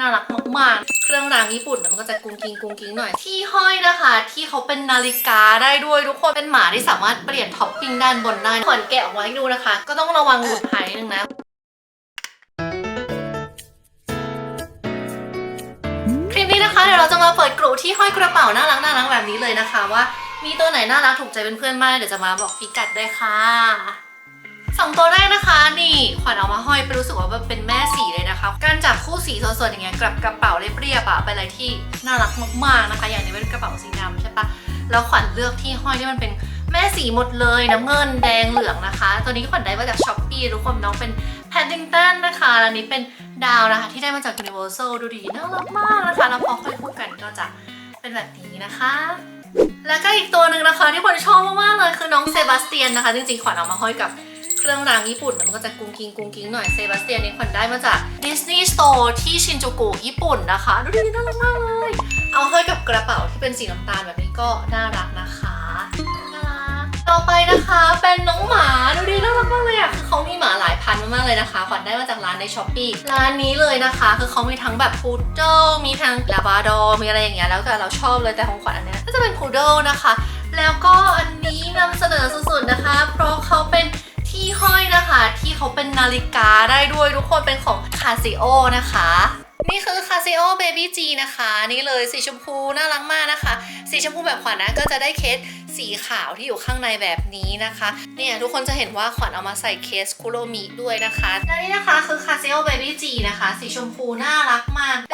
น่ารักมากๆ เครื่องรางญี่ปุ่นมันก็จะกุ้งกิ้งกุ้งกิ้งหน่อย ที่ห้อยนะคะ ที่เขาเป็นนาฬิกาได้ด้วยทุกคน เป็นหมาที่สามารถเปลี่ยนท็อปปิ้งด้านบนได้ขอนแกะออกมาให้ดูนะคะ ก็ต้องระวังหลุดหายนิดนึงนะคลิปนี้นะคะเดี๋ยวเราจะมาเปิดกลุ่ที่ห้อยกระเป๋าน่ารักน่ารักแบบนี้เลยนะคะ ว่ามีตัวไหนน่ารักถูกใจเพื่อนๆมากเดี๋ยวจะมาบอกพิกัดด้วยค่ะ สองตัวแรกนะคะนี่ขวัญเอามาห้อยไปรู้สึกว่าแบบเป็นแม่สีเลยนะคะ การจับคู่สีสดๆอย่างเงี้ยกับกระเป๋าเรียบๆอะเป็นอะไรที่น่ารักมากๆนะคะ อย่างนี้เป็นกระเป๋าสีดำใช่ปะแล้วขวัญเลือกที่ห้อยที่มันเป็นแม่สีหมดเลยน้ำเงินแดงเหลืองนะคะ ตัวนี้ขวัญได้มาจากช้อปปี้ทุกคนน้องเป็นแพดดิงตันนะคะอันนี้เป็นดาวนะคะ ที่ได้มาจาก Universal ดูดีน่ารักมากนะคะแล้วพอค่อยคู่กันก็จะเป็นแบบนี้นะคะแล้วก็อีกตัวหนึ่งนะคะที่ขวัญชอบมากๆเลยคือน้องเซบาสเตียนนะคะ จริงๆขวัญเอามาห้อยกับ รื่องรางญี่ปุ่นมันก็จะกุ้งกิ้งกุ้งกิ้งหน่อยเซบาสเตียนนี้ขวัญได้มาจากดิสนีย์สโตร์ที่ชินจูกุญี่ปุ่นนะคะ ดูดีน่ารักมากเลย เอาห้กับกระเป๋าที่เป็นสีน้ำตาลแบบนี้ก็น่ารักนะคะน่ารักต่อไปนะคะเป็นน้องหมาดูดีน่ารักมากเลยอะคือเขามีหมาหลายพันมากๆเลยนะคะขวัญได้มาจากร้านในช้อปปี้ร้านนี้เลยนะคะ คือเขามีทั้งแบบพูดเดิลมีทั้งลาบาดอร์มีอะไรอย่างเงี้ยแล้วแต่เราชอบเลยแต่ของขวัญอันเนี้ยก็จะเป็นพูดเดิลนะคะแล้วก็อันนี้นำเสนอสุดๆนะคะ เพราะเขาเป็น เขาเป็นนาฬิกาได้ด้วยทุกคนเป็นของคาซิโอนะคะนี่คือ Casio Baby G นะคะ นี่เลยสีชมพูน่ารักมากนะคะ สีชมพูแบบขวัญนะก็จะได้เคสสีขาวที่อยู่ข้างในแบบนี้นะคะ เนี่ยทุกคนจะเห็นว่าขวัญเอามาใส่เคสคุโรมิด้วยนะคะและนี่นะคะคือ Casio Baby G นะคะ สีชมพูน่ารักมาก เ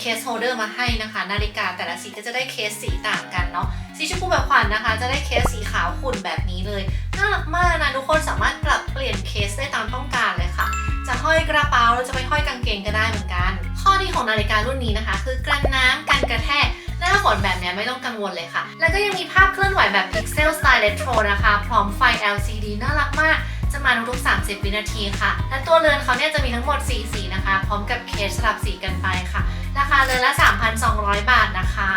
เคสโฮเดอร์มาให้นะคะ นาฬิกาแต่ละสีก็จะได้เคสสีต่างกันเนาะสีชมพูแบบขวัญนะคะ จะได้เคสสีขาวขุ่นแบบนี้เลยน่ารักมากนะทุกคนสามารถปรับเปลี่ยนเคสได้ตามต้องการเลยค่ะ จะห้อยกระเป๋าหรือจะไปห้อยกางเกงก็ได้เหมือนกัน ข้อดีของนาฬิการุ่นนี้นะคะ คือกันน้ำกันกระแทกหน้าฝนแบบนี้ไม่ต้องกังวลเลยค่ะ แล้วก็ยังมีภาพเคลื่อนไหวแบบ Pixel Style Retro นะคะ พร้อมไฟ LCD น่ารักมาก จะมาทุกๆ30 วินาทีค่ะ และตัวเรือนเขาเนี่ยจะมีทั้งหมด 4 สี นะคะ พร้อมกับเคสสลับสีกันไปค่ะ ราคาเรือนละ 3,200 บาทนะคะ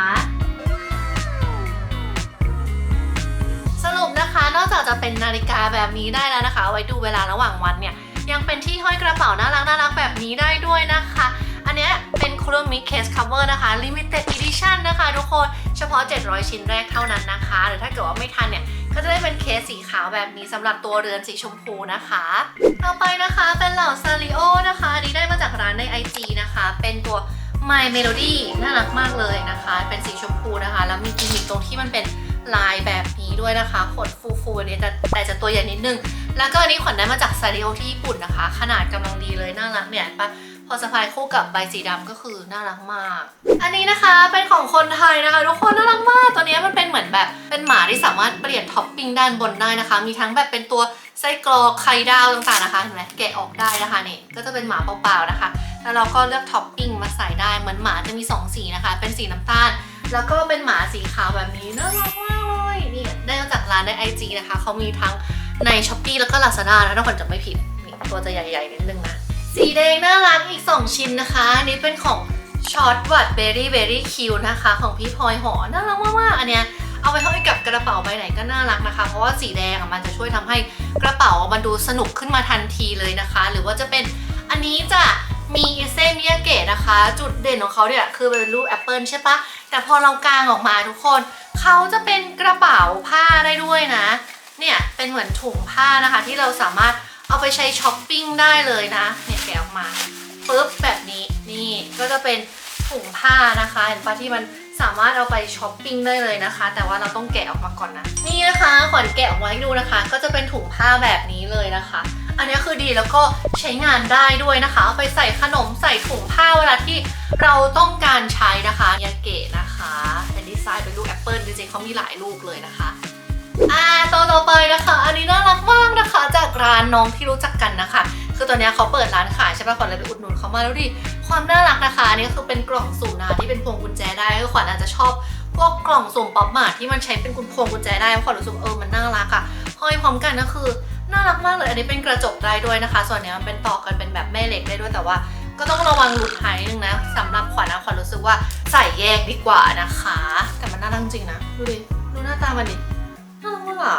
สรุปนะคะนอกจากจะเป็นนาฬิกาแบบนี้ได้แล้วนะคะเอาไว้ดูเวลาระหว่างวันเนี่ย ยังเป็นที่ห้อยกระเป๋าน่ารักน่ารักแบบนี้ได้ด้วยนะ ยเป็น k u r o m i Case Cover นะคะ Limited Edition นะคะ ทุกคนเฉพาะ 700 ชิ้นแรกเท่านั้นนะคะ หรือถ้าเกิดว่าไม่ทันเนี่ย ก็จะได้เป็นเคสสีขาวแบบนี้สำหรับตัวเรือนสีชมพูนะคะ ต่อไปนะคะเป็นเหล่าซาริโอนะคะอันนี้ได้มาจากร้านใน IG นะคะ เป็นตัว My Melody น่ารักมากเลยนะคะ เป็นสีชมพูนะคะ แล้วมีกิมมิคตรงที่มันเป็นลายแบบนี้ด้วยนะคะ ขนฟูๆเนี่ยแต่แต่จะตัวใหญ่นิดนึง แล้วก็อันนี้ขวัญได้มาจากซาริโอที่ญี่ปุ่นนะคะ ขนาดกำลังดีเลยน่ารักเนี่ยปะ พอสะพายคู่กับใบสีดำก็คือน่ารักมาก อันนี้นะคะเป็นของคนไทยนะคะทุกคนน่ารักมาก ตัวนี้มันเป็นเหมือนแบบเป็นหมาที่สามารถเปลี่ยนท็อปปิ้งด้านบนได้นะคะ มีทั้งแบบเป็นตัวไส้กรอกไข่ดาวต่างๆนะคะเห็นไหมแกะออกได้นะคะนี่ก็จะเป็นหมาเปล่าๆนะคะ แล้วเราก็เลือกท็อปปิ้งมาใส่ได้เหมือนหมาจะมีสองสีนะคะ เป็นสีน้ำตาล แล้วก็เป็นหมาสีขาวแบบนี้น่ารักมากเลยนี่ได้มาจากร้านใน IG นะคะเขามีทั้งใน s h อ p e e แล้วก็ Lazada นะถ้าคนจะไม่ผิดนี่ตัวจะใหญ่ๆนิดนึงนะ สีแดงน่ารักอีก 2 ชิ้นนะคะอันนี้เป็นของ Short w a t Berry Berry Cute นะคะ ของพี่พลอยหอน่ารักมากๆอันเนี้ยเอาไปห้อยกับกระเป๋าใบไหนก็น่ารักนะคะ เพราะว่าสีแดงมันจะช่วยทำให้กระเป๋ามันดูสนุกขึ้นมาทันทีเลยนะคะ หรือว่าจะเป็นอันนี้จะมีเซมิยาเกะนะคะ จุดเด่นของเขาเนี่ยคือเป็นรูปแอปเปิลใช่ปะแต่พอเรากางออกมาทุกคน เขาจะเป็นกระเป๋าผ้าได้ด้วยนะ เนี่ยเป็นเหมือนถุงผ้านะคะที่เราสามารถ เอาไปใช้ช้อปปิ้งได้เลยนะเนี่ยแกะออกมาปุ๊บแบบนี้นี่ก็จะเป็นถุงผ้านะคะ เห็นปะที่มันสามารถเอาไปช้อปปิ้งได้เลยนะคะ แต่ว่าเราต้องแกะออกมาก่อนนะ นี่นะคะขวัญแกะออกมาให้ดูนะคะ ก็จะเป็นถุงผ้าแบบนี้เลยนะคะ อันนี้คือดีแล้วก็ใช้งานได้ด้วยนะคะ เอาไปใส่ขนมใส่ถุงผ้าเวลาที่เราต้องการใช้นะคะยาเกะนะคะเป็นดีไซน์เป็นรูปแอปเปิลจริงๆเขามีหลายลูกเลยนะคะอ่าตัวต่อไปนะคะ อันนี้ ร้านน้องที่รู้จักกันนะคะ คือตอนนี้เขาเปิดร้านขายใช่ปะขวัญเลยไปอุดหนุนเขามาแล้วดิความน่ารักนะคะอันนี้คือเป็นกล่องสุ่มนะที่เป็นพวงกุญแจได้คือขวัญอาจจะชอบพวกกล่องสุ่มป๊อปมาที่มันใช้เป็นกุญพวงกุญแจได้เพราะขวัญรู้สึกเออมันน่ารักอะห้อยพร้อมกันก็คือน่ารักมากเลยอันนี้เป็นกระจกได้ด้วยนะคะ ส่วนนี้มันเป็นต่อกันเป็นแบบแม่เหล็กได้ด้วยแต่ว่า ก็ต้องระวังหลุดหายนึงนะสำหรับขวัญนะขวัญรู้สึกว่าใส่แยกดีกว่านะคะ แต่มันน่ารักจริงนะดูดิดูหน้าตามันดิน่ารักมากอะ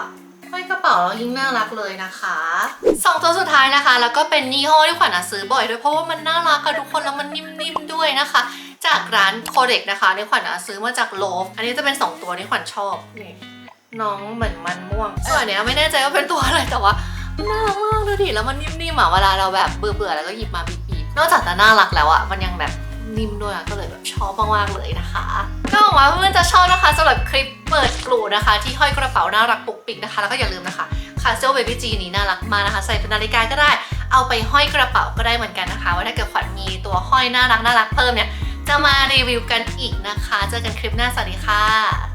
ห้อยกระเป๋าแล้วยิ่งน่ารักเลยนะคะสองตัวสุดท้ายนะคะ แล้วก็เป็นยี่ห้อที่ขวัญอะซื้อบ่อยด้วยเพราะว่ามันน่ารักอะทุกคนแล้วมันนิ่มๆด้วยนะคะ จากร้านโคเด็กนะคะในขวัญอะซื้อมาจากโลฟอันนี้จะเป็นสองตัวที่ขวัญชอบนี่น้องเหมือนมันม่วงส่วนเนี้ยไม่แน่ใจว่าเป็นตัวอะไรแต่ว่าน่ารักมากเลยดิแล้วมันนิ่มๆอะเวลาเราแบบเบื่อๆแล้วก็หยิบมาบีบๆนอกจากจะน่ารักแล้วอะมันยังแบบนิ่มด้วยอะก็เลยแบบ ชอบมากๆเลยนะคะ ก็หวังว่าเพื่อนๆจะชอบนะคะสำหรับคลิปเปิดกลูนะคะ ที่ห้อยกระเป๋าน่ารักปุกปิกนะคะ แล้วก็อย่าลืมนะคะคาเซลเบบี้จีนี้น่ารักมากนะคะ ใส่เป็นนาฬิกาก็ได้ เอาไปห้อยกระเป๋าก็ได้เหมือนกันนะคะ ว่าถ้าเกิดขวัญมีตัวห้อยน่ารักน่ารักเพิ่มเนี่ยจะมารีวิวกันอีกนะคะ เจอกันคลิปหน้าสวัสดีค่ะ